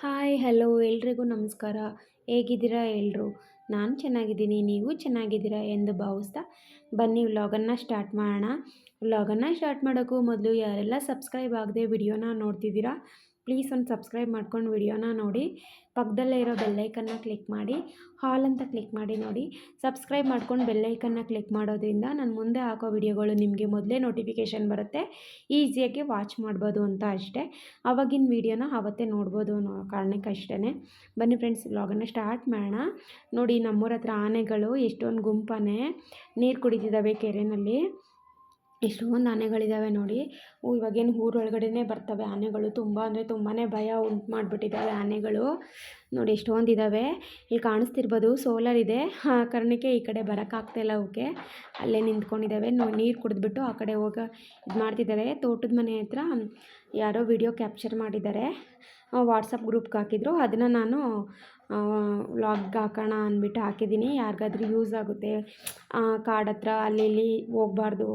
Hi, hello, ಎಲ್ರಿಗೂ ನಮಸ್ಕಾರ. ಹೇಗಿದ್ದೀರಾ ಎಲ್ಲರೂ ನಾನು ಚೆನ್ನಾಗಿದ್ದೀನಿ. ನೀವು ಚೆನ್ನಾಗಿದ್ದೀರಾ ಎಂದು ಭಾವಿಸ್ತಾ ಬನ್ನಿ, ವ್ಲಾಗನ್ನು ಸ್ಟಾರ್ಟ್ ಮಾಡೋಣ. ವ್ಲಾಗನ್ನು ಸ್ಟಾರ್ಟ್ ಮಾಡೋಕ್ಕೂ ಮೊದಲು ಯಾರೆಲ್ಲ ಸಬ್ಸ್ಕ್ರೈಬ್ ಆಗದೆ ವಿಡಿಯೋನ ನೋಡ್ತಿದ್ದೀರಾ ಪ್ಲೀಸ್ ಒಂದು ಸಬ್ಸ್ಕ್ರೈಬ್ ಮಾಡ್ಕೊಂಡು ವಿಡಿಯೋನ ನೋಡಿ. ಪಕ್ಕದಲ್ಲೇ ಇರೋ ಬೆಲ್ಲೈಕನ್ನ ಕ್ಲಿಕ್ ಮಾಡಿ. ಹಾಲ್ ಅಂತ ಕ್ಲಿಕ್ ಮಾಡಿ ನೋಡಿ. ಸಬ್ಸ್ಕ್ರೈಬ್ ಮಾಡ್ಕೊಂಡು ಬೆಲ್ಲೈಕನ್ನ ಕ್ಲಿಕ್ ಮಾಡೋದ್ರಿಂದ ನಾನು ಮುಂದೆ ಹಾಕೋ ವಿಡಿಯೋಗಳು ನಿಮಗೆ ಮೊದಲೇ ನೋಟಿಫಿಕೇಷನ್ ಬರುತ್ತೆ. ಈಸಿಯಾಗಿ ವಾಚ್ ಮಾಡ್ಬೋದು ಅಂತ ಅಷ್ಟೇ. ಆವಾಗಿನ ವಿಡಿಯೋನ ಆವತ್ತೇ ನೋಡ್ಬೋದು ಅನ್ನೋ ಕಾರಣಕ್ಕೆ ಅಷ್ಟೇ ಬನ್ನಿ ಫ್ರೆಂಡ್ಸ್, ವ್ಲಾಗನ್ನು ಸ್ಟಾರ್ಟ್ ಮಾಡೋಣ. ನೋಡಿ ನಮ್ಮೂರ ಹತ್ರ ಆನೆಗಳು ಎಷ್ಟೊಂದು ಗುಂಪನೇ ನೀರು ಕುಡಿತಿದ್ದಾವೆ ಕೆರೆಯಲ್ಲಿ ಎಷ್ಟೊಂದು ಆನೆಗಳಿದ್ದಾವೆ ನೋಡಿ. ಇವಾಗೇನು ಊರೊಳಗಡೆನೇ ಬರ್ತವೆ ಆನೆಗಳು. ತುಂಬ ಅಂದರೆ ತುಂಬಾ ಭಯ ಉಂಟು ಮಾಡಿಬಿಟ್ಟಿದ್ದಾವೆ ಆನೆಗಳು. ನೋಡಿ, ಎಷ್ಟೊಂದು ಇದ್ದಾವೆ ಇಲ್ಲಿ ಕಾಣಿಸ್ತಿರ್ಬೋದು ಸೋಲಾರ್ ಇದೆ. ಆ ಕಾರಣಕ್ಕೆ ಈ ಕಡೆ ಬರೋಕ್ಕಾಗ್ತಾಯಿಲ್ಲ ಅವಕ್ಕೆ ಅಲ್ಲೇ ನಿಂತ್ಕೊಂಡಿದ್ದಾವೆ ನೀರು ಕುಡಿದ್ಬಿಟ್ಟು ಆ ಕಡೆ ಹೋಗ ಇದು ಮಾಡ್ತಿದ್ದಾರೆ ತೋಟದ ಮನೆ ಹತ್ರ ಯಾರೋ ವಿಡಿಯೋ ಕ್ಯಾಪ್ಚರ್ ಮಾಡಿದ್ದಾರೆ. ವಾಟ್ಸಪ್ ಗ್ರೂಪ್ಗೆ ಹಾಕಿದ್ರು. ಅದನ್ನು ನಾನು ವ್ಲಾಗ್ಗೆ ಹಾಕೋಣ ಅಂದ್ಬಿಟ್ಟು ಹಾಕಿದ್ದೀನಿ. ಯಾರಿಗಾದ್ರೂ ಯೂಸ್ ಆಗುತ್ತೆ ಕಾಡು ಹತ್ರ ಅಲ್ಲಿ ಇಲ್ಲಿ ಹೋಗಬಾರ್ದು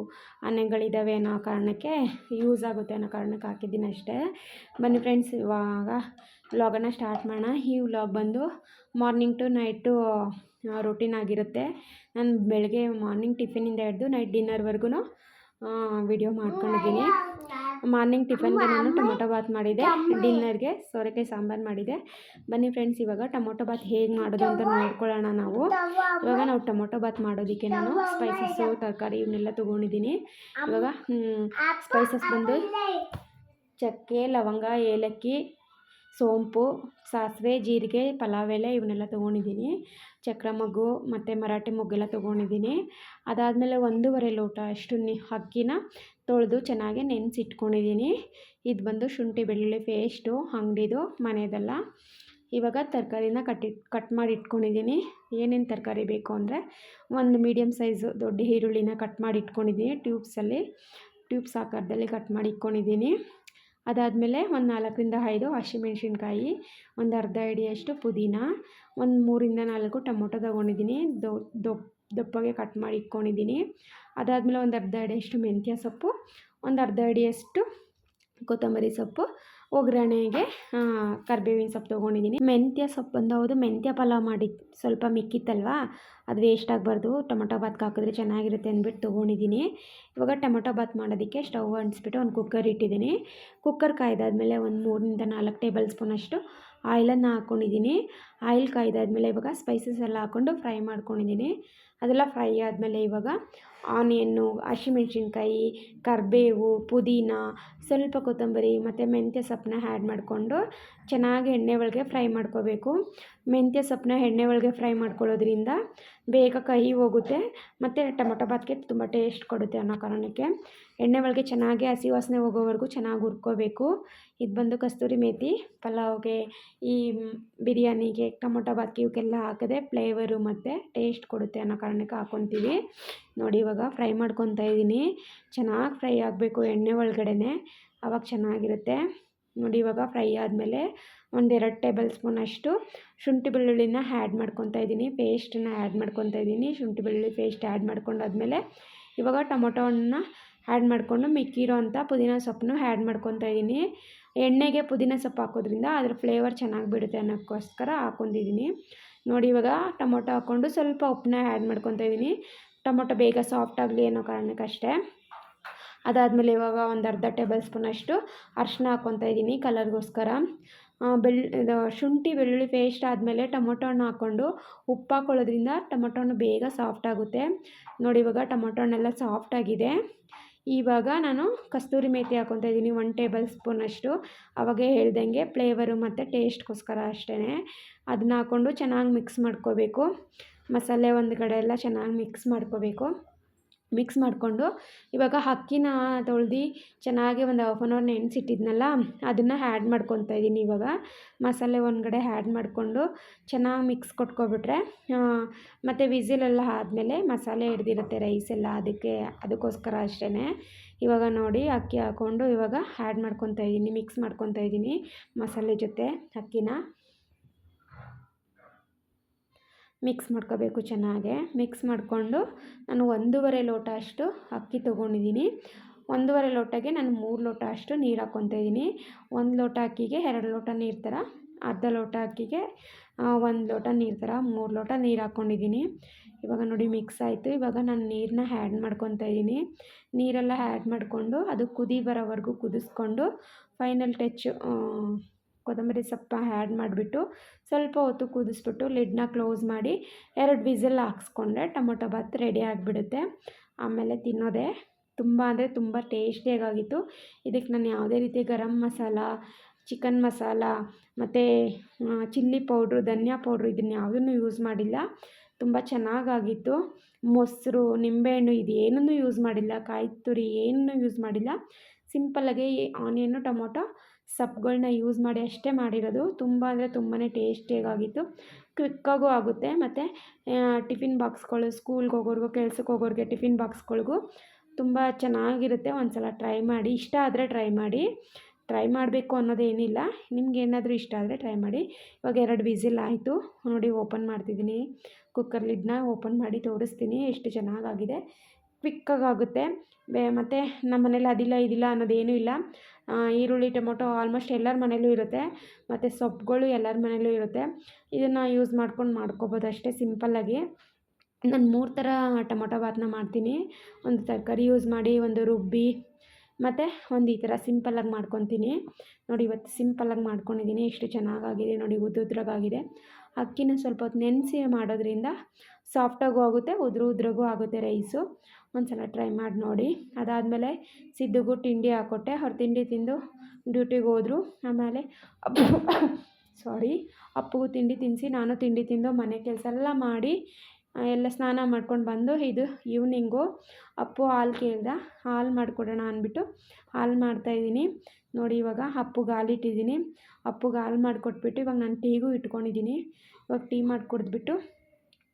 ಆನೆಗಳಿದ್ದಾವೆ ಅನ್ನೋ ಕಾರಣಕ್ಕೆ ಯೂಸ್ ಆಗುತ್ತೆ ಅನ್ನೋ ಕಾರಣಕ್ಕೆ ಹಾಕಿದ್ದೀನಿ ಅಷ್ಟೇ. ಬನ್ನಿ ಫ್ರೆಂಡ್ಸ್, ಇವಾಗ ವ್ಲಾಗನ್ನು ಸ್ಟಾರ್ಟ್ ಮಾಡೋಣ. ಈ ವ್ಲಾಗ್ ಬಂದು ಮಾರ್ನಿಂಗ್ ಟು ನೈಟು ರೊಟೀನ್ ಆಗಿರುತ್ತೆ. ನಾನು ಬೆಳಗ್ಗೆ ಮಾರ್ನಿಂಗ್ ಟಿಫಿನಿಂದ ಹಿಡ್ದು ನೈಟ್ ಡಿನ್ನರ್ವರೆಗೂ ವಿಡಿಯೋ ಮಾಡ್ಕೊಂಡಿದ್ದೀನಿ. ಮಾರ್ನಿಂಗ್ ಟಿಫನ್ಗೆ ನಾನು ಟೊಮೊಟೊ ಬಾತ್ ಮಾಡಿದೆ. ಡಿನ್ನರ್ಗೆ ಸೋರೆಕಾಯಿ ಸಾಂಬಾರು ಮಾಡಿದೆ. ಬನ್ನಿ ಫ್ರೆಂಡ್ಸ್ ಇವಾಗ ಟೊಮೊಟೊ ಬಾತ್ ಹೇಗೆ ಮಾಡೋದು ಅಂತ ನೋಡ್ಕೊಳ್ಳೋಣ ನಾವು. ಇವಾಗ ನಾವು ಟೊಮೊಟೊ ಬಾತ್ ಮಾಡೋದಕ್ಕೆ ನಾನು ಸ್ಪೈಸಸ್ಸು ತರಕಾರಿ ಇವನ್ನೆಲ್ಲ ತೊಗೊಂಡಿದ್ದೀನಿ. ಇವಾಗ ಸ್ಪೈಸಸ್ ಬಂದು ಚಕ್ಕೆ ಲವಂಗ ಏಲಕ್ಕಿ ಸೋಂಪು ಸಾಸಿವೆ ಜೀರಿಗೆ ಪಲಾವ್ ಎಲೆ ಇವನ್ನೆಲ್ಲ ತೊಗೊಂಡಿದ್ದೀನಿ. ಚಕ್ರ ಮಗು ಮತ್ತು ಮರಾಠಿ ಮೊಗ್ಗೆಲ್ಲ ತೊಗೊಂಡಿದ್ದೀನಿ. ಅದಾದಮೇಲೆ ಒಂದೂವರೆ ಲೋಟ ಅಷ್ಟು ನಿ ಅಕ್ಕಿನ ತೊಳೆದು ಚೆನ್ನಾಗಿ ನೆನೆಸಿಟ್ಕೊಂಡಿದ್ದೀನಿ. ಇದು ಬಂದು ಶುಂಠಿ ಬೆಳ್ಳುಳ್ಳಿ ಪೇಸ್ಟು, ಅಂಗಡಿದು ಮನೆಯದಲ್ಲ ಇವಾಗ ತರಕಾರಿನ ಕಟ್ಟಿ, ಕಟ್ ಮಾಡಿ ಇಟ್ಕೊಂಡಿದ್ದೀನಿ ಏನೇನು ತರಕಾರಿ ಬೇಕು ಅಂದರೆ ಒಂದು ಮೀಡಿಯಮ್ ಸೈಜು ದೊಡ್ಡ ಈರುಳ್ಳಿನ ಕಟ್ ಮಾಡಿ ಇಟ್ಕೊಂಡಿದ್ದೀನಿ ಟ್ಯೂಬ್ಸಲ್ಲಿ. ಟ್ಯೂಬ್ಸ್ ಆಕಾರದಲ್ಲಿ ಕಟ್ ಮಾಡಿ ಇಟ್ಕೊಂಡಿದ್ದೀನಿ ಅದಾದಮೇಲೆ ಒಂದು ನಾಲ್ಕರಿಂದ ಐದು ಹಸಿಮೆಣ್ಸಿನ್ಕಾಯಿ, ಒಂದು ಅರ್ಧ ಅಡಿಯಷ್ಟು ಪುದೀನ, ಒಂದು ಮೂರಿಂದ ನಾಲ್ಕು ಟೊಮೊಟೊ ತೊಗೊಂಡಿದ್ದೀನಿ. ದಪ್ಪಗೆ ಕಟ್ ಮಾಡಿ ಇಟ್ಕೊಂಡಿದ್ದೀನಿ ಅದಾದಮೇಲೆ ಒಂದು ಅರ್ಧ ಅಡಿಯಷ್ಟು ಮೆಂತ್ಯ ಸೊಪ್ಪು, ಒಂದು ಅರ್ಧ ಅಡಿಯಷ್ಟು ಕೊತ್ತಂಬರಿ ಸೊಪ್ಪು, ಒಗ್ಗರಣೆಗೆ ಕರ್ಬೇವಿನ ಸೊಪ್ಪು ತೊಗೊಂಡಿದ್ದೀನಿ. ಮೆಂತ್ಯ ಸೊಪ್ಪು ಬಂದು ಹೌದು, ಮೆಂತ್ಯ ಪಲಾವ್ ಮಾಡಿ ಸ್ವಲ್ಪ ಮಿಕ್ಕಿತ್ತಲ್ವಾ? ಅದು ವೇಸ್ಟ್ ಆಗಬಾರ್ದು. ಟೊಮೊಟೊ ಬಾತ್ಗೆ ಹಾಕಿದ್ರೆ ಚೆನ್ನಾಗಿರುತ್ತೆ ಅಂದ್ಬಿಟ್ಟು ತೊಗೊಂಡಿದ್ದೀನಿ. ಇವಾಗ ಟೊಮೊಟೊ ಬಾತ್ ಮಾಡೋದಕ್ಕೆ ಸ್ಟವ್ ಅಂಟಿಸ್ಬಿಟ್ಟು ಒಂದು ಕುಕ್ಕರ್ ಇಟ್ಟಿದ್ದೀನಿ. ಕುಕ್ಕರ್ ಕಾಯ್ದಾದ್ಮೇಲೆ ಒಂದು ಮೂರರಿಂದ ನಾಲ್ಕು ಟೇಬಲ್ ಸ್ಪೂನಷ್ಟು ಆಯಿಲನ್ನು ಹಾಕ್ಕೊಂಡಿದ್ದೀನಿ. ಆಯಿಲ್ ಕಾಯ್ದಾದ್ಮೇಲೆ ಇವಾಗ ಸ್ಪೈಸಸ್ ಎಲ್ಲ ಹಾಕ್ಕೊಂಡು ಫ್ರೈ ಮಾಡ್ಕೊಂಡಿದ್ದೀನಿ. ಅದೆಲ್ಲ ಫ್ರೈ ಆದಮೇಲೆ ಇವಾಗ ಆನಿಯನ್ನು ಹಸಿಮೆಣ್ಸಿನ್ಕಾಯಿ, ಕರಿಬೇವು, ಪುದೀನ, ಸ್ವಲ್ಪ ಕೊತ್ತಂಬರಿ ಮತ್ತು ಮೆಂತ್ಯ ಸೊಪ್ಪನ್ನ ಆ್ಯಡ್ ಮಾಡಿಕೊಂಡು ಚೆನ್ನಾಗಿ ಎಣ್ಣೆ ಒಳಗೆ ಫ್ರೈ ಮಾಡ್ಕೋಬೇಕು. ಮೆಂತ್ಯ ಸೊಪ್ಪನ್ನ ಎಣ್ಣೆ ಒಳಗೆ ಫ್ರೈ ಮಾಡ್ಕೊಳ್ಳೋದ್ರಿಂದ ಬೇಗ ಕಹಿ ಹೋಗುತ್ತೆ ಮತ್ತು ಟೊಮೊಟೊ ಬಾತ್ಗೆ ತುಂಬ ಟೇಸ್ಟ್ ಕೊಡುತ್ತೆ ಅನ್ನೋ ಕಾರಣಕ್ಕೆ. ಎಣ್ಣೆ ಒಳಗೆ ಚೆನ್ನಾಗಿ ಹಸಿ ವಾಸನೆ ಹೋಗೋವರೆಗೂ ಚೆನ್ನಾಗಿ ಹುರ್ಕೋಬೇಕು. ಇದು ಬಂದು ಕಸ್ತೂರಿ ಮೇಥಿ ಪಲಾವ್ಗೆ, ಈ ಬಿರಿಯಾನಿಗೆ, ಟೊಮೊಟೊ ಬಾತ್ಗೆ ಇವಕ್ಕೆಲ್ಲ ಹಾಕಿದ್ರೆ ಫ್ಲೇವರು ಮತ್ತು ಟೇಸ್ಟ್ ಕೊಡುತ್ತೆ ಅನ್ನೋ ಕಾರಣಕ್ಕೆ ಹಾಕ್ಕೊತೀವಿ ನೋಡಿ ಇವಾಗ ಫ್ರೈ ಮಾಡ್ಕೊತಾ ಇದ್ದೀನಿ. ಚೆನ್ನಾಗಿ ಫ್ರೈ ಆಗಬೇಕು ಎಣ್ಣೆ ಒಳಗಡೆ ಅವಾಗ ಚೆನ್ನಾಗಿರುತ್ತೆ. ನೋಡಿ ಇವಾಗ ಫ್ರೈ ಆದಮೇಲೆ ಒಂದೆರಡು ಟೇಬಲ್ ಸ್ಪೂನ್ ಅಷ್ಟು ಶುಂಠಿ ಬೆಳ್ಳುಳ್ಳಿನ ಆ್ಯಡ್ ಮಾಡ್ಕೊತಾ ಇದ್ದೀನಿ. ಪೇಸ್ಟನ್ನ ಆ್ಯಡ್ ಮಾಡ್ಕೊತಾ ಇದ್ದೀನಿ. ಶುಂಠಿ ಬೆಳ್ಳುಳ್ಳಿ ಪೇಸ್ಟ್ ಆ್ಯಡ್ ಮಾಡ್ಕೊಂಡಾದ್ಮೇಲೆ ಇವಾಗ ಟೊಮೊಟೊ ಹಣ್ಣನ್ನ ಆ್ಯಡ್ ಮಾಡಿಕೊಂಡು ಮಿಕ್ಕಿರೋ ಅಂಥ ಪುದೀನ ಸೊಪ್ಪನ್ನು ಆ್ಯಡ್ ಮಾಡ್ಕೊತಾ ಇದ್ದೀನಿ ಎಣ್ಣೆಗೆ ಪುದೀನ ಸೊಪ್ಪು ಹಾಕೋದ್ರಿಂದ ಅದ್ರ ಫ್ಲೇವರ್ ಚೆನ್ನಾಗಿ ಬಿಡುತ್ತೆ ಅನ್ನೋಕ್ಕೋಸ್ಕರ ಹಾಕೊಂಡಿದ್ದೀನಿ ನೋಡಿ ಇವಾಗ ಟೊಮೊಟೊ ಹಾಕ್ಕೊಂಡು ಸ್ವಲ್ಪ ಉಪ್ಪನ್ನ ಆ್ಯಡ್ ಮಾಡ್ಕೊತಾ ಇದ್ದೀನಿ ಟೊಮೊಟೊ ಬೇಗ ಸಾಫ್ಟ್ ಆಗಲಿ ಅನ್ನೋ ಕಾರಣಕ್ಕಷ್ಟೇ ಅದಾದಮೇಲೆ ಇವಾಗ ಒಂದು ಅರ್ಧ ಟೇಬಲ್ ಸ್ಪೂನಷ್ಟು ಅರಿಶಿನ ಹಾಕ್ಕೊತಾ ಇದ್ದೀನಿ ಕಲರ್ಗೋಸ್ಕರ ಬೆಳ್ ಇದು ಶುಂಠಿ, ಬೆಳ್ಳುಳ್ಳಿ ಪೇಸ್ಟ್ ಆದಮೇಲೆ ಟೊಮೊಟೊ ಹಣ್ಣು ಹಾಕ್ಕೊಂಡು ಉಪ್ಪು ಹಾಕ್ಕೊಳ್ಳೋದ್ರಿಂದ ಟೊಮೊಟೊ ಹಣ್ಣು ಬೇಗ ಸಾಫ್ಟ್ ಆಗುತ್ತೆ. ನೋಡಿ ಇವಾಗ ಟೊಮೊಟೊ ಹಣ್ಣೆಲ್ಲ ಸಾಫ್ಟಾಗಿದೆ ಇವಾಗ ನಾನು ಕಸ್ತೂರಿ ಮೇಥಿ ಹಾಕ್ಕೊತಾ ಇದ್ದೀನಿ ಒನ್ ಟೇಬಲ್ ಸ್ಪೂನಷ್ಟು ಅವಾಗೇ ಹೇಳ್ದಂಗೆ ಫ್ಲೇವರು ಮತ್ತು ಟೇಸ್ಟ್ಗೋಸ್ಕರ ಅಷ್ಟೇ ಅದನ್ನ ಹಾಕ್ಕೊಂಡು ಚೆನ್ನಾಗಿ ಮಿಕ್ಸ್ ಮಾಡ್ಕೋಬೇಕು. ಮಸಾಲೆ ಒಂದು ಕಡೆ ಎಲ್ಲ ಚೆನ್ನಾಗಿ ಮಿಕ್ಸ್ ಮಾಡ್ಕೋಬೇಕು. ಮಿಕ್ಸ್ ಮಾಡಿಕೊಂಡು ಇವಾಗ ಅಕ್ಕಿನ ತೊಳ್ದು ಚೆನ್ನಾಗಿ ಒಂದು ಹಾಫ್ ಆನ್ ಅವರ್ ನೆನೆಸಿಟ್ಟಿದ್ನಲ್ಲ, ಅದನ್ನು ಆ್ಯಡ್ ಮಾಡ್ಕೊತಾ ಇದ್ದೀನಿ ಇವಾಗ. ಮಸಾಲೆ ಒಂದುಗಡೆ ಆ್ಯಡ್ ಮಾಡಿಕೊಂಡು ಚೆನ್ನಾಗಿ ಮಿಕ್ಸ್ ಕೊಟ್ಕೊಬಿಟ್ರೆ ಮತ್ತು ವಿಸಿಲೆಲ್ಲ ಆದಮೇಲೆ ಮಸಾಲೆ ಹಿಡ್ದಿರುತ್ತೆ ರೈಸ್ ಎಲ್ಲ ಅದಕ್ಕೆ, ಅದಕ್ಕೋಸ್ಕರ ಅಷ್ಟೇ ಇವಾಗ ನೋಡಿ ಅಕ್ಕಿ ಹಾಕ್ಕೊಂಡು ಇವಾಗ ಆ್ಯಡ್ ಮಾಡ್ಕೊತಾ ಇದ್ದೀನಿ ಮಿಕ್ಸ್ ಮಾಡ್ಕೊತಾ ಇದ್ದೀನಿ ಮಸಾಲೆ ಜೊತೆ ಅಕ್ಕಿನ. ಮಿಕ್ಸ್ ಮಾಡ್ಕೋಬೇಕು ಚೆನ್ನಾಗೆ. ಮಿಕ್ಸ್ ಮಾಡಿಕೊಂಡು ನಾನು ಒಂದೂವರೆ ಲೋಟ ಅಷ್ಟು ಅಕ್ಕಿ ತೊಗೊಂಡಿದ್ದೀನಿ. ಒಂದೂವರೆ ಲೋಟಗೆ ನಾನು ಮೂರು ಲೋಟ ಅಷ್ಟು ನೀರು ಹಾಕ್ಕೊತಾ ಇದ್ದೀನಿ. ಒಂದು ಲೋಟ ಅಕ್ಕಿಗೆ ಎರಡು ಲೋಟ ನೀರು ಥರ, ಅರ್ಧ ಲೋಟ ಅಕ್ಕಿಗೆ ಒಂದು ಲೋಟ ನೀರು ಥರ, ಮೂರು ಲೋಟ ನೀರು ಹಾಕ್ಕೊಂಡಿದ್ದೀನಿ. ಇವಾಗ ನೋಡಿ ಮಿಕ್ಸ್ ಆಯಿತು. ಇವಾಗ ನಾನು ನೀರನ್ನ ಆ್ಯಡ್ ಮಾಡ್ಕೊತಾ ಇದ್ದೀನಿ. ನೀರೆಲ್ಲ ಆ್ಯಡ್ ಮಾಡಿಕೊಂಡು ಅದು ಕುದಿ ಬರೋವರೆಗೂ ಕುದಿಸ್ಕೊಂಡು ಫೈನಲ್ ಟಚ್ ಕೊತ್ತಂಬರಿ ಸೊಪ್ಪ ಆ್ಯಡ್ ಮಾಡಿಬಿಟ್ಟು ಸ್ವಲ್ಪ ಹೊತ್ತು ಕುದಿಸ್ಬಿಟ್ಟು ಲಿಡ್ನ ಕ್ಲೋಸ್ ಮಾಡಿ ಎರಡು ವಿಸಲ್ ಹಾಕ್ಸ್ಕೊಂಡ್ರೆ ಟೊಮೊಟೊ ಬಾತ್ ರೆಡಿ ಆಗಿಬಿಡುತ್ತೆ. ಆಮೇಲೆ ತಿನ್ನೋದೇ ತುಂಬ ಅಂದರೆ ತುಂಬ ಟೇಸ್ಟಿಯಾಗಿತ್ತು ಇದಕ್ಕೆ ನಾನು ಯಾವುದೇ ರೀತಿ ಗರಂ ಮಸಾಲ ಚಿಕನ್ ಮಸಾಲ ಮತ್ತು ಚಿಲ್ಲಿ ಪೌಡ್ರು ಧನಿಯಾ ಪೌಡ್ರು ಇದನ್ನು ಯಾವುದನ್ನು ಯೂಸ್ ಮಾಡಿಲ್ಲ. ತುಂಬ ಚೆನ್ನಾಗಾಗಿತ್ತು. ಮೊಸರು, ನಿಂಬೆಹಣ್ಣು ಇದೇನನ್ನೂ ಯೂಸ್ ಮಾಡಿಲ್ಲ. ಕಾಯಿ ತುರಿ ಏನನ್ನೂ ಯೂಸ್ ಮಾಡಿಲ್ಲ. ಸಿಂಪಲ್ಲಾಗಿ ಆನಿಯನ್ನು ಟೊಮೊಟೊ ಸೊಪ್ಪುಗಳ್ನ ಯೂಸ್ ಮಾಡಿ ಅಷ್ಟೇ ಮಾಡಿರೋದು. ತುಂಬ ಅಂದರೆ ತುಂಬಾ ಟೇಸ್ಟಿಯಾಗಿತ್ತು ಕ್ವಿಕ್ಕಾಗೂ ಆಗುತ್ತೆ. ಮತ್ತು ಟಿಫಿನ್ ಬಾಕ್ಸ್ಗಳು ಸ್ಕೂಲ್ಗೆ ಹೋಗೋರ್ಗು, ಕೆಲ್ಸಕ್ಕೆ ಹೋಗೋರಿಗೆ ಟಿಫಿನ್ ಬಾಕ್ಸ್ಗಳಿಗೂ ತುಂಬ ಚೆನ್ನಾಗಿರುತ್ತೆ. ಒಂದು ಸಲ ಟ್ರೈ ಮಾಡಿ. ಇಷ್ಟ ಆದರೆ ಟ್ರೈ ಮಾಡಿ. ಟ್ರೈ ಮಾಡಬೇಕು ಅನ್ನೋದೇನಿಲ್ಲ ನಿಮ್ಗೆ ಏನಾದರೂ ಇಷ್ಟ ಆದರೆ ಟ್ರೈ ಮಾಡಿ. ಇವಾಗ ಎರಡು ವಿಸಿಲ್ ಆಯಿತು. ನೋಡಿ, ಓಪನ್ ಮಾಡ್ತಿದ್ದೀನಿ. ಕುಕ್ಕರ್ ಲಿಡ್ನ ಓಪನ್ ಮಾಡಿ ತೋರಿಸ್ತೀನಿ. ಎಷ್ಟು ಚೆನ್ನಾಗಾಗಿದೆ. ಕ್ವಿಕ್ಕಾಗುತ್ತೆ ಬೇ, ಮತ್ತು ನಮ್ಮ ಮನೇಲಿ ಅದಿಲ್ಲ, ಇದಿಲ್ಲ ಅನ್ನೋದೇನೂ ಇಲ್ಲ. ಈರುಳ್ಳಿ, ಟೊಮೊಟೊ ಆಲ್ಮೋಸ್ಟ್ ಎಲ್ಲರ ಮನೇಲೂ ಇರುತ್ತೆ. ಮತ್ತು ಸೊಪ್ಪುಗಳು ಎಲ್ಲರ ಮನೇಲೂ ಇರುತ್ತೆ. ಇದನ್ನು ಯೂಸ್ ಮಾಡ್ಕೊಂಡು ಮಾಡ್ಕೊಬೋದು ಅಷ್ಟೇ ಸಿಂಪಲ್ಲಾಗಿ ನಾನು ಮೂರು ಥರ ಟೊಮೊಟೊ ಭಾತನ್ನ ಮಾಡ್ತೀನಿ. ಒಂದು ತರಕಾರಿ ಯೂಸ್ ಮಾಡಿ, ಒಂದು ರುಬ್ಬಿ ಮತ್ತು ಒಂದು ಈ ಥರ ಸಿಂಪಲ್ಲಾಗಿ ಮಾಡ್ಕೊತೀನಿ. ನೋಡಿ ಇವತ್ತು ಸಿಂಪಲ್ಲಾಗಿ ಮಾಡ್ಕೊಂಡಿದ್ದೀನಿ. ಎಷ್ಟು ಚೆನ್ನಾಗಾಗಿದೆ. ನೋಡಿ ಉದ್ದುದ್ರಾಗಾಗಿದೆ ಅಕ್ಕಿನ ಸ್ವಲ್ಪ ಹೊತ್ತು ನೆನೆಸಿ ಮಾಡೋದ್ರಿಂದ ಸಾಫ್ಟಾಗೂ ಆಗುತ್ತೆ, ಉದ್ರು ಉದ್ರಗೂ ಆಗುತ್ತೆ ರೈಸು ಒಂದು ಸಲ ಟ್ರೈ ಮಾಡಿ ನೋಡಿ. ಅದಾದಮೇಲೆ ಸಿದ್ದುಗೂ ತಿಂಡಿ ಹಾಕ್ಕೊಟ್ಟೆ ಅವ್ರು ತಿಂಡಿ ತಿಂದು ಡ್ಯೂಟಿಗೆ ಹೋದರು. ಆಮೇಲೆ ಸಾರಿ ಅಪ್ಪಗೂ ತಿಂಡಿ ತಿನ್ನಿಸಿ ನಾನು ತಿಂಡಿ ತಿಂದು ಮನೆ ಕೆಲಸ ಎಲ್ಲ ಮಾಡಿ ಎಲ್ಲ ಸ್ನಾನ ಮಾಡ್ಕೊಂಡು ಬಂದು ಇದು ಈವ್ನಿಂಗು ಅಪ್ಪು ಹಾಲು ಕೇಳ್ದೆ, ಹಾಲು ಮಾಡಿಕೊಡೋಣ ಅಂದ್ಬಿಟ್ಟು ಹಾಲು ಮಾಡ್ತಾಯಿದ್ದೀನಿ ನೋಡಿ ಇವಾಗ ಅಪ್ಪುಗೆ ಹಾಲು ಇಟ್ಟಿದ್ದೀನಿ. ಅಪ್ಪುಗೆ ಹಾಲು ಮಾಡಿಕೊಟ್ಬಿಟ್ಟು ಇವಾಗ ನಾನು ಟೀಗೂ ಇಟ್ಕೊಂಡಿದ್ದೀನಿ. ಇವಾಗ ಟೀ ಮಾಡಿ ಕುಡಿದ್ಬಿಟ್ಟು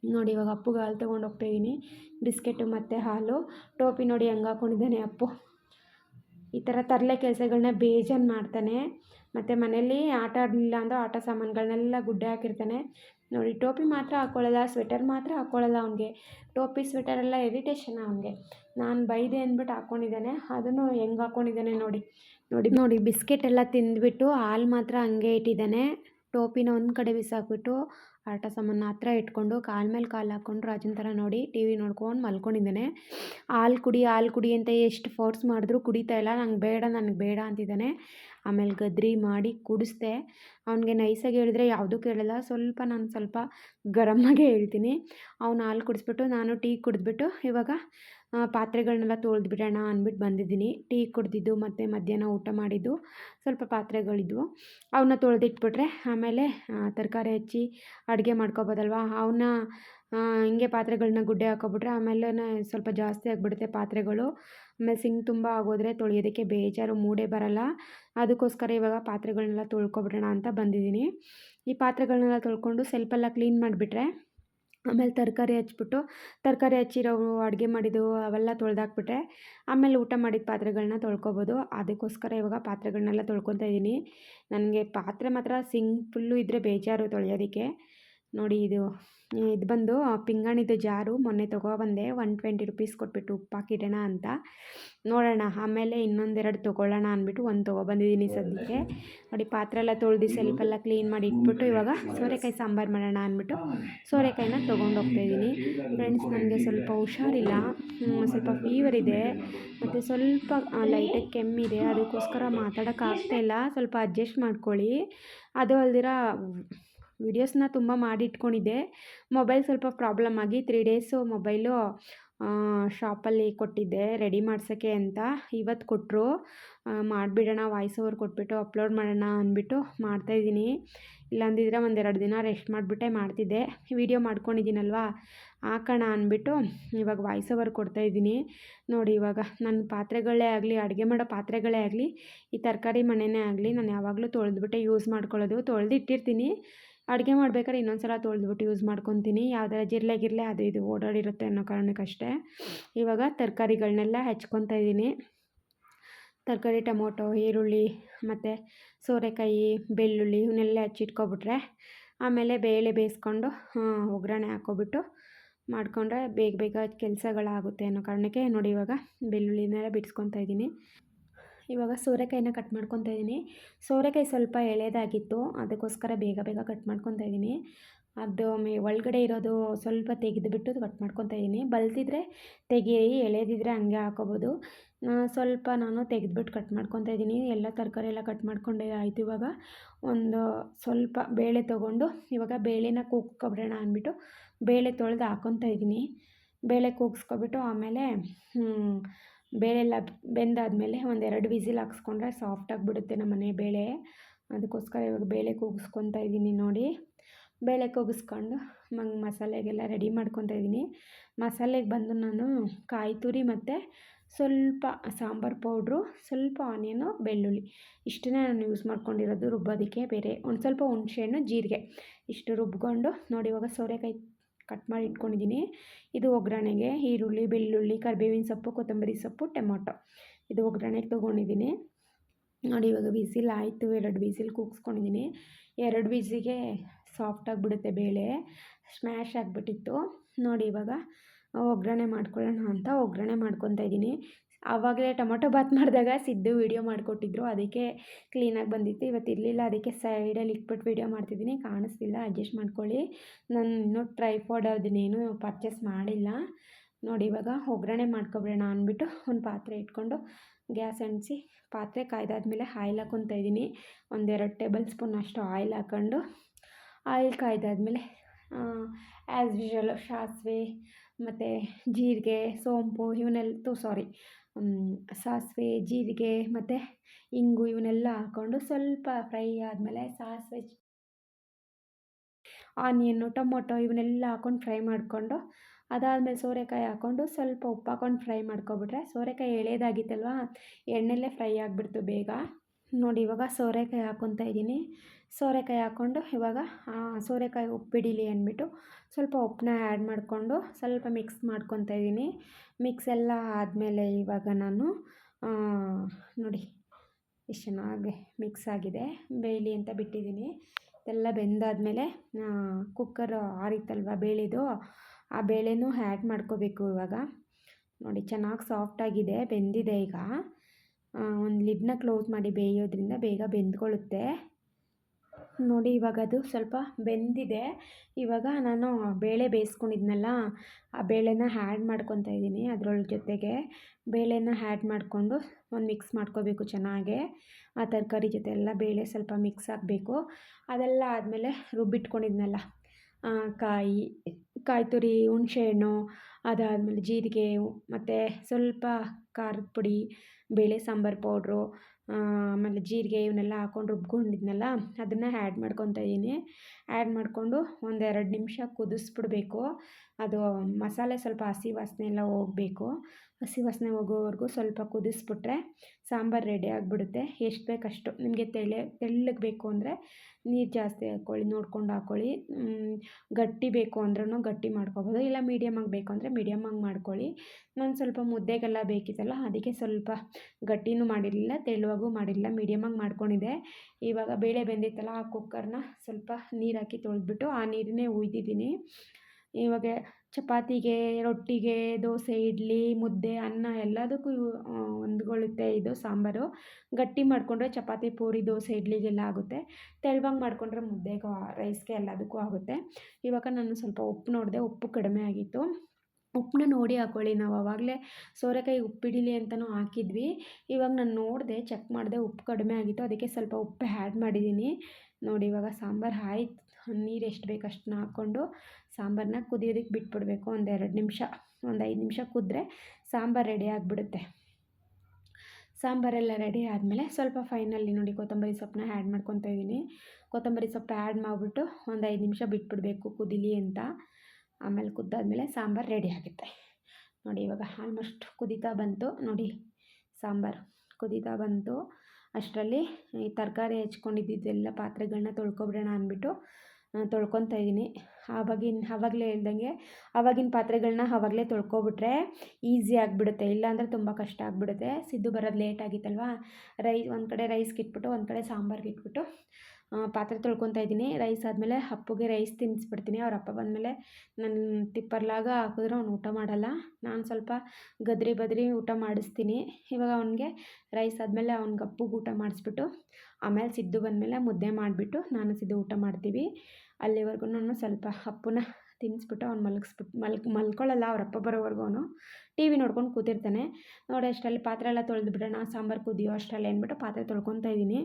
ನೋಡಿ ಇವಾಗ ಅಪ್ಪುಗೆ ಹಾಲು ತೊಗೊಂಡು ಹೋಗ್ತಾಯಿದ್ದೀನಿ ಬಿಸ್ಕೆಟು ಮತ್ತು ಹಾಲು. ಟೋಪಿ ನೋಡಿ ಹೆಂಗೆ ಹಾಕೊಂಡಿದ್ದಾನೆ ಅಪ್ಪು. ಈ ಥರ ತರಲೆ ಕೆಲಸಗಳನ್ನ ಬೇಜಾನು ಮಾಡ್ತಾನೆ. ಮತ್ತು ಮನೇಲಿ ಆಟ ಆಡಲಿಲ್ಲ ಅಂದ್ರೆ ಆಟ ಸಾಮಾನುಗಳನ್ನೆಲ್ಲ ಗುಡ್ಡೆ ಹಾಕಿರ್ತಾನೆ. ನೋಡಿ, ಟೋಪಿ ಮಾತ್ರ ಹಾಕ್ಕೊಳ್ಳಲ್ಲ ಸ್ವೆಟರ್ ಮಾತ್ರ ಹಾಕ್ಕೊಳ್ಳಲ್ಲ ಅವನಿಗೆ. ಟೋಪಿ ಸ್ವೆಟರೆಲ್ಲ ಇರಿಟೇಷನ್ ಅವನಿಗೆ. ನಾನು ಬೈದೆ ಅಂದ್ಬಿಟ್ಟು ಹಾಕ್ಕೊಂಡಿದ್ದಾನೆ ಅದನ್ನು ಹೆಂಗೆ ಹಾಕ್ಕೊಂಡಿದ್ದಾನೆ ನೋಡಿ. ನೋಡಿ ನೋಡಿ, ಬಿಸ್ಕೆಟ್ ಎಲ್ಲ ತಿಂದುಬಿಟ್ಟು ಹಾಲು ಮಾತ್ರ ಹಂಗೆ ಇಟ್ಟಿದ್ದಾನೆ. ಟೋಪಿನ ಒಂದು ಕಡೆ ಬಿಸಾಕ್ಬಿಟ್ಟು ಆಟ ಸಾಮಾನು ಹತ್ರ ಇಟ್ಕೊಂಡು ಕಾಲ ಮೇಲೆ ಕಾಲು ಹಾಕ್ಕೊಂಡು ರಾಜನ ಥರ ನೋಡಿ ಟಿ ವಿ ನೋಡ್ಕೊಂಡು ಮಲ್ಕೊಂಡಿದ್ದಾನೆ. ಹಾಲು ಕುಡಿ ಹಾಲು ಕುಡಿ ಅಂತ ಎಷ್ಟು ಫೋರ್ಸ್ ಮಾಡಿದ್ರು ಕುಡಿತಾ ಇಲ್ಲ. ನಂಗೆ ಬೇಡ, ನನಗೆ ಬೇಡ ಅಂತಿದ್ದಾನೆ. ಆಮೇಲೆ ಗದ್ರಿ ಮಾಡಿ ಕುಡಿಸ್ದೆ. ಅವನಿಗೆ ನೈಸಾಗಿ ಹೇಳಿದ್ರೆ ಯಾವುದೂ ಕೇಳಲ್ಲ. ಸ್ವಲ್ಪ ನಾನು ಸ್ವಲ್ಪ ಗರಮ್ಮಾಗೆ ಹೇಳ್ತೀನಿ. ಅವ್ನು ಹಾಲು ಕುಡಿಸ್ಬಿಟ್ಟು ನಾನು ಟೀ ಕುಡಿದ್ಬಿಟ್ಟು ಇವಾಗ ಪಾತ್ರೆಗಳನ್ನೆಲ್ಲ ತೊಳೆದ್ಬಿಡೋಣ ಅಂದ್ಬಿಟ್ಟು ಬಂದಿದ್ದೀನಿ. ಟೀ ಕುಡ್ದಿದ್ದು ಮತ್ತು ಮಧ್ಯಾಹ್ನ ಊಟ ಮಾಡಿದ್ದು. ಸ್ವಲ್ಪ ಪಾತ್ರೆಗಳಿದ್ವು. ಅವನ್ನ ತೊಳೆದಿಟ್ಬಿಟ್ರೆ ಆಮೇಲೆ ತರಕಾರಿ ಹೆಚ್ಚಿ ಅಡುಗೆ ಮಾಡ್ಕೊಬೋದಲ್ವ? ಅವನ್ನ ಹಿಂಗೆ ಪಾತ್ರೆಗಳನ್ನ ಗುಡ್ಡೆ ಹಾಕೊಬಿಟ್ರೆ ಆಮೇಲೆ ಸ್ವಲ್ಪ ಜಾಸ್ತಿ ಆಗಿಬಿಡುತ್ತೆ ಪಾತ್ರೆಗಳು. ಆಮೇಲೆ ಸಿಂಗ್ ತುಂಬ ಆಗೋದ್ರೆ ತೊಳೆಯೋದಕ್ಕೆ ಬೇಜಾರು, ಮೂಡೇ ಬರಲ್ಲ. ಅದಕ್ಕೋಸ್ಕರ ಇವಾಗ ಪಾತ್ರೆಗಳನ್ನೆಲ್ಲ ತೊಳ್ಕೊಬಿಡೋಣ ಅಂತ ಬಂದಿದ್ದೀನಿ. ಈ ಪಾತ್ರೆಗಳನ್ನೆಲ್ಲ ತೊಳ್ಕೊಂಡು ಸೆಲ್ಪೆಲ್ಲ ಕ್ಲೀನ್ ಮಾಡಿಬಿಟ್ರೆ ಆಮೇಲೆ ತರಕಾರಿ ಹಚ್ಬಿಟ್ಟು, ತರಕಾರಿ ಹಚ್ಚಿರೋ ಅಡುಗೆ ಮಾಡಿದ್ದು ಅವೆಲ್ಲ ತೊಳೆದಾಕ್ಬಿಟ್ರೆ, ಆಮೇಲೆ ಊಟ ಮಾಡಿದ ಪಾತ್ರೆಗಳನ್ನ ತೊಳ್ಕೊಬೋದು. ಅದಕ್ಕೋಸ್ಕರ ಇವಾಗ ಪಾತ್ರೆಗಳನ್ನೆಲ್ಲ ತೊಳ್ಕೊತಾ ಇದ್ದೀನಿ ನನಗೆ ಪಾತ್ರೆ ಮಾತ್ರ ಸಿಂಕ್ ಫುಲ್ಲು ಇದ್ದರೆ ಬೇಜಾರು ತೊಳೆಯೋದಕ್ಕೆ. ನೋಡಿ ಇದು ಇದು ಬಂದು ಪಿಂಗಾಣಿದು ಜಾರು ಮೊನ್ನೆ ತೊಗೊಬಂದೆ ಒನ್ ಟ್ವೆಂಟಿ ರುಪೀಸ್ ಕೊಟ್ಬಿಟ್ಟು ಉಪ್ಪು ಹಾಕಿಡೋಣ ಅಂತ. ನೋಡೋಣ ಆಮೇಲೆ ಇನ್ನೊಂದೆರಡು ತೊಗೊಳ್ಳೋಣ ಅಂದ್ಬಿಟ್ಟು ಒಂದು ತೊಗೊಬಂದಿದ್ದೀನಿ ಸದ್ಯಕ್ಕೆ. ನೋಡಿ ಪಾತ್ರೆ ಎಲ್ಲ ತೊಳೆದು ಸೆಲ್ಫೆಲ್ಲ ಕ್ಲೀನ್ ಮಾಡಿ ಇಟ್ಬಿಟ್ಟು ಇವಾಗ ಸೋರೆಕಾಯಿ ಸಾಂಬಾರು ಮಾಡೋಣ ಅಂದ್ಬಿಟ್ಟು ಸೋರೆಕಾಯಿನ ತೊಗೊಂಡು ಹೋಗ್ತಾಯಿದ್ದೀನಿ ಫ್ರೆಂಡ್ಸ್ ನನಗೆ ಸ್ವಲ್ಪ ಹುಷಾರಿಲ್ಲ. ಸ್ವಲ್ಪ ಫೀವರ್ ಇದೆ. ಮತ್ತು ಸ್ವಲ್ಪ ಲೈಟಾಗಿ ಕೆಮ್ಮಿದೆ. ಅದಕ್ಕೋಸ್ಕರ ಮಾತಾಡೋಕ್ಕಾಗ್ತಾಯಿಲ್ಲ ಸ್ವಲ್ಪ ಅಡ್ಜಸ್ಟ್ ಮಾಡ್ಕೊಳ್ಳಿ. ಅದು ಅಲ್ದಿರ ವೀಡಿಯೋಸ್ನ ತುಂಬ ಮಾಡಿಟ್ಕೊಂಡಿದ್ದೆ. ಮೊಬೈಲ್ ಸ್ವಲ್ಪ ಪ್ರಾಬ್ಲಮ್ ಆಗಿ ತ್ರೀ ಡೇಸು ಮೊಬೈಲು ಶಾಪಲ್ಲಿ ಕೊಟ್ಟಿದ್ದೆ. ರೆಡಿ ಮಾಡ್ಸೋಕ್ಕೆ ಅಂತ ಇವತ್ತು ಕೊಟ್ಟರು ಮಾಡಿಬಿಡೋಣ, ವಾಯ್ಸ್ ಓವರ್ ಕೊಟ್ಬಿಟ್ಟು ಅಪ್ಲೋಡ್ ಮಾಡೋಣ ಅಂದ್ಬಿಟ್ಟು ಮಾಡ್ತಾಯಿದ್ದೀನಿ ಇಲ್ಲಾಂದಿದ್ರೆ ಒಂದೆರಡು ದಿನ ರೆಸ್ಟ್ ಮಾಡಿಬಿಟ್ಟೆ ಮಾಡ್ತಿದ್ದೆ. ವೀಡಿಯೋ ಮಾಡ್ಕೊಂಡಿದ್ದೀನಲ್ವಾ? ಹಾಕೋಣ ಅಂದ್ಬಿಟ್ಟು ಇವಾಗ ವಾಯ್ಸ್ ಓವರ್ ಕೊಡ್ತಾಯಿದ್ದೀನಿ ನೋಡಿ ಇವಾಗ ನನ್ನ ಪಾತ್ರೆಗಳೇ ಆಗಲಿ, ಅಡುಗೆ ಮಾಡೋ ಪಾತ್ರೆಗಳೇ ಆಗಲಿ, ಈ ತರಕಾರಿ ಮಣೆನೇ ಆಗಲಿ, ನಾನು ಯಾವಾಗಲೂ ತೊಳೆದ್ಬಿಟ್ಟೆ ಯೂಸ್ ಮಾಡ್ಕೊಳ್ಳೋದು. ತೊಳೆದಿಟ್ಟಿರ್ತೀನಿ. ಅಡುಗೆ ಮಾಡ್ಬೇಕಾದ್ರೆ ಇನ್ನೊಂದು ಸಲ ತೊಳೆದ್ಬಿಟ್ಟು ಯೂಸ್ ಮಾಡ್ಕೊತೀನಿ. ಯಾವ್ದಾರ ಜಿರಳೆ ಗಿರಲೆ ಅದು ಇದು ಓಡಾಡಿರುತ್ತೆ ಅನ್ನೋ ಕಾರಣಕ್ಕಷ್ಟೇ. ಇವಾಗ ತರಕಾರಿಗಳನ್ನೆಲ್ಲ ಹೆಚ್ಕೊತಾ ಇದ್ದೀನಿ. ತರಕಾರಿ, ಟೊಮೊಟೊ, ಈರುಳ್ಳಿ ಮತ್ತು ಸೋರೆಕಾಯಿ, ಬೆಳ್ಳುಳ್ಳಿ ಇವನ್ನೆಲ್ಲ ಹೆಚ್ಚಿಟ್ಕೊಬಿಟ್ರೆ ಆಮೇಲೆ ಬೇಳೆ ಬೇಯಿಸ್ಕೊಂಡು ಒಗ್ಗರಣೆ ಹಾಕ್ಕೊಬಿಟ್ಟು ಮಾಡಿಕೊಂಡ್ರೆ ಬೇಗ ಬೇಗ ಕೆಲಸಗಳಾಗುತ್ತೆ ಅನ್ನೋ ಕಾರಣಕ್ಕೆ ನೋಡಿ ಇವಾಗ ಬೆಳ್ಳುಳ್ಳಿನೆಲ್ಲ ಬಿಡಿಸ್ಕೊತಾ ಇದ್ದೀನಿ. ಇವಾಗ ಸೋರೆಕಾಯಿನ ಕಟ್ ಮಾಡ್ಕೊತಾ ಇದ್ದೀನಿ. ಸೋರೆಕಾಯಿ ಸ್ವಲ್ಪ ಎಳೆದಾಗಿತ್ತು, ಅದಕ್ಕೋಸ್ಕರ ಬೇಗ ಬೇಗ ಕಟ್ ಮಾಡ್ಕೊತಾ ಇದ್ದೀನಿ. ಅದು ಒಳಗಡೆ ಇರೋದು ಸ್ವಲ್ಪ ತೆಗೆದುಬಿಟ್ಟು ಕಟ್ ಮಾಡ್ಕೊತಾ ಇದ್ದೀನಿ. ಬಲ್ತಿದ್ರೆ ತೆಗಿ ಎಳೆದಿದ್ರೆ ಹಂಗೆ ಹಾಕೋಬೋದು. ಸ್ವಲ್ಪ ನಾನು ತೆಗೆದುಬಿಟ್ಟು ಕಟ್ ಮಾಡ್ಕೊತಾ ಇದ್ದೀನಿ. ಎಲ್ಲ ತರಕಾರಿ ಎಲ್ಲ ಕಟ್ ಮಾಡ್ಕೊಂಡೆ ಆಯಿತು ಇವಾಗ. ಒಂದು ಸ್ವಲ್ಪ ಬೇಳೆ ತೊಗೊಂಡು, ಇವಾಗ ಬೇಳೆನ ಕೂಗ್ಕೊಬಿಡೋಣ ಅಂದ್ಬಿಟ್ಟು ಬೇಳೆ ತೊಳೆದು ಹಾಕ್ಕೊತಾ ಇದ್ದೀನಿ. ಬೇಳೆ ಕೂಗಿಸ್ಕೊಬಿಟ್ಟು ಆಮೇಲೆ ಬೇಳೆ ಎಲ್ಲ ಬೆಂದಾದಮೇಲೆ ಒಂದೆರಡು ವಿಸಿಲ್ ಹಾಕ್ಸ್ಕೊಂಡ್ರೆ ಸಾಫ್ಟಾಗಿ ಬಿಡುತ್ತೆ ನಮ್ಮನೆ ಬೇಳೆ. ಅದಕ್ಕೋಸ್ಕರ ಇವಾಗ ಬೇಳೆ ಕೂಗಿಸ್ಕೊತಾ ಇದ್ದೀನಿ ನೋಡಿ. ಬೇಳೆ ಕೂಗಿಸ್ಕೊಂಡು ಮಂಗೆ ಮಸಾಲೆಗೆಲ್ಲ ರೆಡಿ ಮಾಡ್ಕೊತಾ ಇದ್ದೀನಿ. ಮಸಾಲೆಗೆ ಬಂದು ನಾನು ಕಾಯಿ ತುರಿ ಮತ್ತು ಸ್ವಲ್ಪ ಸಾಂಬಾರು ಪೌಡ್ರು ಸ್ವಲ್ಪ ಆನಿಯನು ಬೆಳ್ಳುಳ್ಳಿ. ಇಷ್ಟನ್ನೇ ನಾನು ಯೂಸ್ ಮಾಡ್ಕೊಂಡಿರೋದು ರುಬ್ಬೋದಕ್ಕೆ ಬೇರೆ. ಒಂದು ಸ್ವಲ್ಪ ಹುಣಸೆಹಣ್ಣು, ಜೀರಿಗೆ. ಇಷ್ಟು ರುಬ್ಕೊಂಡು ನೋಡಿ ಇವಾಗ ಸೋರೆಕಾಯಿ ಕಟ್ ಮಾಡಿ ಇಟ್ಕೊಂಡಿದ್ದೀನಿ. ಇದು ಒಗ್ಗರಣೆಗೆ ಈರುಳ್ಳಿ, ಬೆಳ್ಳುಳ್ಳಿ, ಕರಿಬೇವಿನ ಸೊಪ್ಪು, ಕೊತ್ತಂಬರಿ ಸೊಪ್ಪು, ಟೊಮೊಟೊ. ಇದು ಒಗ್ಗರಣೆಗೆ ತೊಗೊಂಡಿದ್ದೀನಿ. ನೋಡಿ, ಇವಾಗ ಬಿಸಿಲು ಆಯಿತು. ಎರಡು ಬಿಸಿಲು ಕೂಗಿಸ್ಕೊಂಡಿದ್ದೀನಿ. ಎರಡು ವಿಸಿಗೆ ಸಾಫ್ಟಾಗಿ ಬಿಡುತ್ತೆ ಬೇಳೆ. ಸ್ಮ್ಯಾಶ್ ಆಗಿಬಿಟ್ಟಿತ್ತು. ನೋಡಿ, ಇವಾಗ ಒಗ್ಗರಣೆ ಮಾಡ್ಕೊಳ್ಳೋಣ ಅಂತ ಒಗ್ಗರಣೆ ಮಾಡ್ಕೊತಾ ಇದ್ದೀನಿ. ಆವಾಗಲೇ ಟೊಮೊಟೊ ಬಾತ್ ಮಾಡಿದಾಗ ಸಿದ್ದು ವೀಡಿಯೋ ಮಾಡಿಕೊಟ್ಟಿದ್ರು. ಅದಕ್ಕೆ ಕ್ಲೀನಾಗಿ ಬಂದಿತ್ತು. ಇವತ್ತು ಇರಲಿಲ್ಲ. ಅದಕ್ಕೆ ಸೈಡಲ್ಲಿ ಇಟ್ಬಿಟ್ಟು ವೀಡಿಯೋ ಮಾಡ್ತಿದ್ದೀನಿ ಕಾಣಿಸ್ತಿಲ್ಲ ಅಡ್ಜಸ್ಟ್ ಮಾಡ್ಕೊಳ್ಳಿ. ನಾನು ಇನ್ನೂ ಟ್ರೈಫಾಡ್ ಅದನ್ನೇನು ಪರ್ಚೇಸ್ ಮಾಡಿಲ್ಲ. ನೋಡಿ, ಇವಾಗ ಒಗ್ಗರಣೆ ಮಾಡ್ಕೊಬಿಡೋಣ ಅಂದ್ಬಿಟ್ಟು ಒಂದು ಪಾತ್ರೆ ಇಟ್ಕೊಂಡು ಗ್ಯಾಸ್ ಅಂಟಿಸಿ ಪಾತ್ರೆ ಕಾಯ್ದಾದ್ಮೇಲೆ ಆಯಿಲ್ ಹಾಕೊತಾ ಇದ್ದೀನಿ. ಒಂದೆರಡು ಟೇಬಲ್ ಸ್ಪೂನ್ ಅಷ್ಟು ಆಯಿಲ್ ಹಾಕ್ಕೊಂಡು ಆಯಿಲ್ ಕಾಯ್ದಾದ್ಮೇಲೆ ಆ್ಯಸ್ ಯೂಶ್ವಲ್ ಸಾಸಿವೆ ಮತ್ತು ಜೀರಿಗೆ, ಸೋಂಪು ಇವನ್ನೆಲ್ಲ ಸಾರಿ ಸಾಸಿವೆ, ಜೀರಿಗೆ ಮತ್ತು ಇಂಗು ಇವನ್ನೆಲ್ಲ ಹಾಕ್ಕೊಂಡು ಸ್ವಲ್ಪ ಫ್ರೈ ಆದಮೇಲೆ ಸಾಸಿವೆ ಆನಿಯನ್ನು, ಟೊಮೊಟೊ ಇವನ್ನೆಲ್ಲ ಹಾಕ್ಕೊಂಡು ಫ್ರೈ ಮಾಡಿಕೊಂಡು ಅದಾದಮೇಲೆ ಸೋರೆಕಾಯಿ ಹಾಕ್ಕೊಂಡು ಸ್ವಲ್ಪ ಉಪ್ಪು ಹಾಕ್ಕೊಂಡು ಫ್ರೈ ಮಾಡ್ಕೊಬಿಟ್ರೆ ಸೋರೆಕಾಯಿ ಎಳೆದಾಗಿತ್ತಲ್ವ ಎಣ್ಣೆಲೇ ಫ್ರೈ ಆಗಿಬಿಡ್ತು ಬೇಗ. ನೋಡಿ, ಇವಾಗ ಸೋರೆಕಾಯಿ ಹಾಕೊತಾ ಇದ್ದೀನಿ. ಸೋರೆಕಾಯಿ ಹಾಕ್ಕೊಂಡು ಇವಾಗ ಸೋರೆಕಾಯಿ ಉಪ್ಪಿಡಿಲಿ ಅಂದ್ಬಿಟ್ಟು ಸ್ವಲ್ಪ ಉಪ್ಪನ್ನ ಆ್ಯಡ್ ಮಾಡಿಕೊಂಡು ಸ್ವಲ್ಪ ಮಿಕ್ಸ್ ಮಾಡ್ಕೊತಾ ಇದ್ದೀನಿ. ಮಿಕ್ಸ್ ಎಲ್ಲ ಆದಮೇಲೆ ಇವಾಗ ನಾನು ನೋಡಿ, ಎಷ್ಟು ಚೆನ್ನಾಗಿ ಮಿಕ್ಸ್ ಆಗಿದೆ. ಬೇಯಲಿ ಅಂತ ಬಿಟ್ಟಿದ್ದೀನಿ. ಎಲ್ಲ ಬೆಂದಾದಮೇಲೆ ಕುಕ್ಕರ್ ಆರಿತ್ತಲ್ವ ಬೇಳೆದು? ಆ ಬೇಳೆನೂ ಆ್ಯಡ್ ಮಾಡ್ಕೋಬೇಕು ಇವಾಗ. ನೋಡಿ, ಚೆನ್ನಾಗಿ ಸಾಫ್ಟಾಗಿದೆ ಬೆಂದಿದೆ ಈಗ. ಒಂದು ಲಿಡ್ನ ಕ್ಲೋಸ್ ಮಾಡಿ ಬೇಯೋದ್ರಿಂದ ಬೇಗ ಬೆಂದ್ಕೊಳ್ಳುತ್ತೆ. ನೋಡಿ ಇವಾಗ ಅದು ಸ್ವಲ್ಪ ಬೆಂದಿದೆ. ಇವಾಗ ನಾನು ಬೇಳೆ ಬೇಯಿಸ್ಕೊಂಡಿದ್ನಲ್ಲ, ಆ ಬೇಳೆನ ಹ್ಯಾಡ್ ಮಾಡ್ಕೊತಾ ಇದ್ದೀನಿ ಅದ್ರೊಳ ಜೊತೆಗೆ. ಬೇಳೆನ ಹ್ಯಾಡ್ ಮಾಡಿಕೊಂಡು ಒಂದು ಮಿಕ್ಸ್ ಮಾಡ್ಕೋಬೇಕು ಚೆನ್ನಾಗೆ. ಆ ತರಕಾರಿ ಜೊತೆ ಎಲ್ಲ ಬೇಳೆ ಸ್ವಲ್ಪ ಮಿಕ್ಸ್ ಆಗಬೇಕು ಅದೆಲ್ಲ ಆದಮೇಲೆ ರುಬ್ಬಿಟ್ಕೊಂಡಿದ್ನಲ್ಲ ಕಾಯಿ ಕಾಯಿ ತುರಿ ಹುಣಸೆಹಣ್ಣು ಅದಾದಮೇಲೆ ಜೀರಿಗೆ ಮತ್ತು ಸ್ವಲ್ಪ ಖಾರದ ಪುಡಿ ಬೇಳೆ ಸಾಂಬಾರು ಪೌಡ್ರು ಆಮೇಲೆ ಜೀರಿಗೆ ಇವನ್ನೆಲ್ಲ ಹಾಕ್ಕೊಂಡು ರುಬ್ಕೊಂಡಿದ್ನಲ್ಲ, ಅದನ್ನು ಆ್ಯಡ್ ಮಾಡ್ಕೊತಾ ಇದ್ದೀನಿ ಆ್ಯಡ್ ಮಾಡಿಕೊಂಡು ಒಂದೆರಡು ನಿಮಿಷ ಕುದಿಸ್ಬಿಡ್ಬೇಕು. ಅದು ಮಸಾಲೆ ಸ್ವಲ್ಪ ಹಸಿ ವಾಸನೆ ಎಲ್ಲ ಹೋಗಬೇಕು. ಹಸಿ ವಾಸನೆ ಹೋಗೋವರೆಗೂ ಸ್ವಲ್ಪ ಕುದಿಸ್ಬಿಟ್ರೆ ಸಾಂಬಾರು ರೆಡಿ ಆಗಿಬಿಡುತ್ತೆ. ಎಷ್ಟು ಬೇಕಷ್ಟು ನಿಮಗೆ ತೆಳೆ ತೆಳ್ಳಗೆ ಬೇಕು ಅಂದರೆ ನೀರು ಜಾಸ್ತಿ ಹಾಕ್ಕೊಳ್ಳಿ ನೋಡ್ಕೊಂಡು ಹಾಕ್ಕೊಳ್ಳಿ ಗಟ್ಟಿ ಬೇಕು ಅಂದ್ರೂ ಗಟ್ಟಿ ಮಾಡ್ಕೊಬೋದು. ಇಲ್ಲ ಮೀಡಿಯಮಾಗಿ ಬೇಕು ಅಂದರೆ ಮೀಡಿಯಮಾಗಿ ಮಾಡ್ಕೊಳ್ಳಿ. ನಾನು ಸ್ವಲ್ಪ ಮುದ್ದೆಗೆಲ್ಲ ಬೇಕಿತ್ತಲ್ಲ, ಅದಕ್ಕೆ ಸ್ವಲ್ಪ ಗಟ್ಟಿನೂ ಮಾಡಿರಲಿಲ್ಲ, ತೆಳುವಾಗೂ ಮಾಡಿರಲಿಲ್ಲ ಮೀಡಿಯಮಾಗಿ ಮಾಡ್ಕೊಂಡಿದ್ದೆ. ಇವಾಗ ಬೇಳೆ ಬೆಂದಿತ್ತಲ್ಲ, ಆ ಕುಕ್ಕರ್ನ ಸ್ವಲ್ಪ ನೀರು ಹಾಕಿ ತೊಳೆದ್ಬಿಟ್ಟು ಆ ನೀರನ್ನೇ ಉಯ್ದಿದ್ದೀನಿ. ಇವಾಗ ಚಪಾತಿಗೆ, ರೊಟ್ಟಿಗೆ, ದೋಸೆ, ಇಡ್ಲಿ, ಮುದ್ದೆ, ಅನ್ನ ಎಲ್ಲದಕ್ಕೂ ಹೊಂದ್ಕೊಳ್ಳುತ್ತೆ ಇದು ಸಾಂಬಾರು. ಗಟ್ಟಿ ಮಾಡಿಕೊಂಡ್ರೆ ಚಪಾತಿ, ಪೂರಿ, ದೋಸೆ, ಇಡ್ಲಿಗೆಲ್ಲ ಆಗುತ್ತೆ. ತೆಳುವಾಗಿ ಮಾಡಿಕೊಂಡ್ರೆ ಮುದ್ದೆಗೂ ರೈಸ್ಗೆ ಎಲ್ಲದಕ್ಕೂ ಆಗುತ್ತೆ. ಇವಾಗ ನಾನು ಸ್ವಲ್ಪ ಉಪ್ಪು ನೋಡಿದೆ, ಉಪ್ಪು ಕಡಿಮೆ ಆಗಿತ್ತು. ಉಪ್ಪನ್ನ ನೋಡಿ ಹಾಕ್ಕೊಳ್ಳಿ ನಾವು ಆವಾಗಲೇ ಸೋರೆಕಾಯಿ ಉಪ್ಪಿಡಿಲಿ ಅಂತಲೂ ಹಾಕಿದ್ವಿ. ಇವಾಗ ನಾನು ನೋಡಿದೆ ಚೆಕ್ ಮಾಡಿದೆ, ಉಪ್ಪು ಕಡಿಮೆ ಆಗಿತ್ತು. ಅದಕ್ಕೆ ಸ್ವಲ್ಪ ಉಪ್ಪು ಆ್ಯಡ್ ಮಾಡಿದ್ದೀನಿ ನೋಡಿ ಇವಾಗ ಸಾಂಬಾರು ಆಯ್ತು. ನೀರು ಎಷ್ಟು ಬೇಕು ಅಷ್ಟನ್ನ ಹಾಕ್ಕೊಂಡು ಸಾಂಬಾರನ್ನ ಕುದಿಯೋದಕ್ಕೆ ಬಿಟ್ಬಿಡಬೇಕು. ಒಂದು ಎರಡು ನಿಮಿಷ, ಒಂದು ಐದು ನಿಮಿಷ ಕುದ್ರೆ ಸಾಂಬಾರು ರೆಡಿ ಆಗಿಬಿಡುತ್ತೆ. ಸಾಂಬಾರೆಲ್ಲ ರೆಡಿ ಆದಮೇಲೆ ಸ್ವಲ್ಪ ಫೈನಲ್ಲಿ ನೋಡಿ ಕೊತ್ತಂಬರಿ ಸೊಪ್ಪನ್ನ ಆ್ಯಡ್ ಮಾಡ್ಕೊತಾ ಇದ್ದೀನಿ ಕೊತ್ತಂಬರಿ ಸೊಪ್ಪು ಆ್ಯಡ್ ಮಾಡಿಬಿಟ್ಟು ಒಂದು ಐದು ನಿಮಿಷ ಬಿಟ್ಬಿಡಬೇಕು ಕುದಿಲಿ ಅಂತ. ಆಮೇಲೆ ಕುದ್ದಾದ್ಮೇಲೆ ಸಾಂಬಾರು ರೆಡಿ ಆಗುತ್ತೆ. ನೋಡಿ ಇವಾಗ ಆಲ್ಮೋಸ್ಟ್ ಕುದೀತಾ ಬಂತು. ನೋಡಿ ಸಾಂಬಾರು ಕುದೀತಾ ಬಂತು. ಅಷ್ಟರಲ್ಲಿ ಈ ತರಕಾರಿ ಹೆಚ್ಕೊಂಡಿದ್ದೆಲ್ಲ ಪಾತ್ರೆಗಳನ್ನ ತೊಳ್ಕೊಬಿಡೋಣ ಅಂದ್ಬಿಟ್ಟು ತೊಳ್ಕೊತಾ ಇದ್ದೀನಿ. ಆವಾಗಿನ, ಆವಾಗಲೇ ಹೇಳ್ದಂಗೆ ಆವಾಗಿನ ಪಾತ್ರೆಗಳನ್ನ ಆವಾಗಲೇ ತೊಳ್ಕೊಬಿಟ್ರೆ ಈಸಿ ಆಗಿಬಿಡುತ್ತೆ. ಇಲ್ಲಾಂದರೆ ತುಂಬ ಕಷ್ಟ ಆಗಿಬಿಡುತ್ತೆ. ಸಿದ್ದು ಬರೋದು ಲೇಟ್ ಆಗಿತ್ತಲ್ವ? ರೈ ಒಂದು ಕಡೆ ರೈಸ್ಗೆ ಇಟ್ಬಿಟ್ಟು ಒಂದು ಕಡೆ ಸಾಂಬಾರ್ಗೆ ಇಟ್ಬಿಟ್ಟು ಪಾತ್ರೆ ತೊಳ್ಕೊತಾ ಇದ್ದೀನಿ. ರೈಸ್ ಆದಮೇಲೆ ಅಪ್ಪಗೆ ರೈಸ್ ತಿನ್ನಿಸ್ಬಿಡ್ತೀನಿ ಅವ್ರ ಅಪ್ಪ ಬಂದಮೇಲೆ ನನ್ನ ತಿಪ್ಪರ್ಲಾಗ ಹಾಕಿದ್ರೆ ಅವ್ನು ಊಟ ಮಾಡಲ್ಲ. ನಾನು ಸ್ವಲ್ಪ ಗದ್ರಿ ಬದ್ರಿ ಊಟ ಮಾಡಿಸ್ತೀನಿ. ಇವಾಗ ಅವನಿಗೆ ರೈಸ್ ಆದಮೇಲೆ ಅವ್ನಿಗೆ ಅಪ್ಪಗೆ ಊಟ ಮಾಡಿಸ್ಬಿಟ್ಟು, ಆಮೇಲೆ ಸಿದ್ದು ಬಂದಮೇಲೆ ಮುದ್ದೆ ಮಾಡಿಬಿಟ್ಟು ನಾನು ಸಿದ್ದು ಊಟ ಮಾಡ್ತೀವಿ. ಅಲ್ಲಿವರೆಗೂ ನಾನು ಸ್ವಲ್ಪ ಅಪ್ಪನ ತಿನ್ನಿಸ್ಬಿಟ್ಟು ಅವ್ನು ಮಲಗಿಸ್ಬಿಟ್ಟು ಮಲ್ಕ್ ಮಲ್ಕೊಳ್ಳಲ್ಲ ಅವ್ರ ಅಪ್ಪ ಬರೋವರೆಗೂ ಅವನು ಟಿ ವಿ ನೋಡ್ಕೊಂಡು ಕೂತಿರ್ತಾನೆ. ನೋಡಿ ಅಷ್ಟರಲ್ಲಿ ಪಾತ್ರೆ ಎಲ್ಲ ತೊಳೆದು ಬಿಡೋಣ ಸಾಂಬಾರು ಕುದಿಯೋ ಅಷ್ಟರಲ್ಲಿ ಅಂದ್ಬಿಟ್ಟು ಪಾತ್ರೆ ತೊಳ್ಕೊತಾ ಇದ್ದೀನಿ.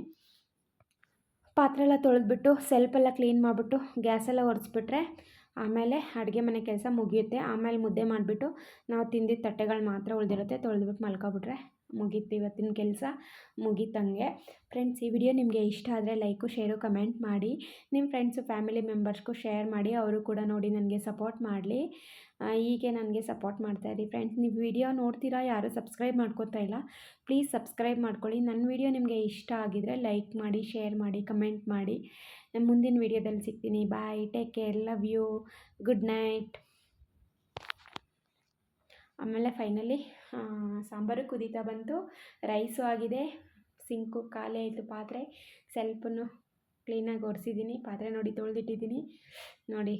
ಪಾತ್ರೆ ಎಲ್ಲ ತೊಳೆದ್ಬಿಟ್ಟು ಸೆಲ್ಫೆಲ್ಲ ಕ್ಲೀನ್ ಮಾಡಿಬಿಟ್ಟು ಗ್ಯಾಸೆಲ್ಲ ಒರೆಸ್ಬಿಟ್ರೆ ಆಮೇಲೆ ಅಡುಗೆ ಮನೆ ಕೆಲಸ ಮುಗಿಯುತ್ತೆ. ಆಮೇಲೆ ಮುದ್ದೆ ಮಾಡಿಬಿಟ್ಟು ನಾವು ತಿಂದಿದ್ದ ತಟ್ಟೆಗಳು ಮಾತ್ರ ಉಳಿದಿರುತ್ತೆ. ತೊಳೆದ್ಬಿಟ್ಟು ಮಲ್ಕೊಬಿಟ್ರೆ ಮುಗೀತು ಇವತ್ತಿನ ಕೆಲಸ ಮುಗೀತಂಗೆ. ಫ್ರೆಂಡ್ಸ್ ಈ ವಿಡಿಯೋ ನಿಮಗೆ ಇಷ್ಟ ಆದರೆ ಲೈಕು ಶೇರು ಕಮೆಂಟ್ ಮಾಡಿ. ನಿಮ್ಮ ಫ್ರೆಂಡ್ಸು ಫ್ಯಾಮಿಲಿ ಮೆಂಬರ್ಸ್ಗೂ ಶೇರ್ ಮಾಡಿ. ಅವರು ಕೂಡ ನೋಡಿ ನನಗೆ ಸಪೋರ್ಟ್ ಮಾಡಲಿ. ಹೀಗೆ ನನಗೆ ಸಪೋರ್ಟ್ ಮಾಡ್ತಾ ಇರಿ. ಫ್ರೆಂಡ್ಸ್ ನೀವು ವಿಡಿಯೋ ನೋಡ್ತೀರಾ, ಯಾರೂ ಸಬ್ಸ್ಕ್ರೈಬ್ ಮಾಡ್ಕೋತಾ ಇಲ್ಲ ಪ್ಲೀಸ್ ಸಬ್ಸ್ಕ್ರೈಬ್ ಮಾಡ್ಕೊಳ್ಳಿ. ನನ್ನ ವಿಡಿಯೋ ನಿಮಗೆ ಇಷ್ಟ ಆಗಿದರೆ ಲೈಕ್ ಮಾಡಿ ಶೇರ್ ಮಾಡಿ ಕಮೆಂಟ್ ಮಾಡಿ. ಮುಂದಿನ ವಿಡಿಯೋದಲ್ಲಿ ಸಿಗ್ತೀನಿ. Bye take care love you good night ಆಮೇಲೆ ಫೈನಲಿ ಸಾಂಬಾರು ಕುದೀತಾ ಬಂತು. ರೈಸು ಆಗಿದೆ. ಸಿಂಕು ಖಾಲಿ ಆಯಿತು ಪಾತ್ರೆ. ಸೆಲ್ಫನ್ನು ಕ್ಲೀನಾಗಿ ಒರೆಸಿದ್ದೀನಿ ಪಾತ್ರೆ ನೋಡಿ ತೊಳೆದಿಟ್ಟಿದ್ದೀನಿ ನೋಡಿ.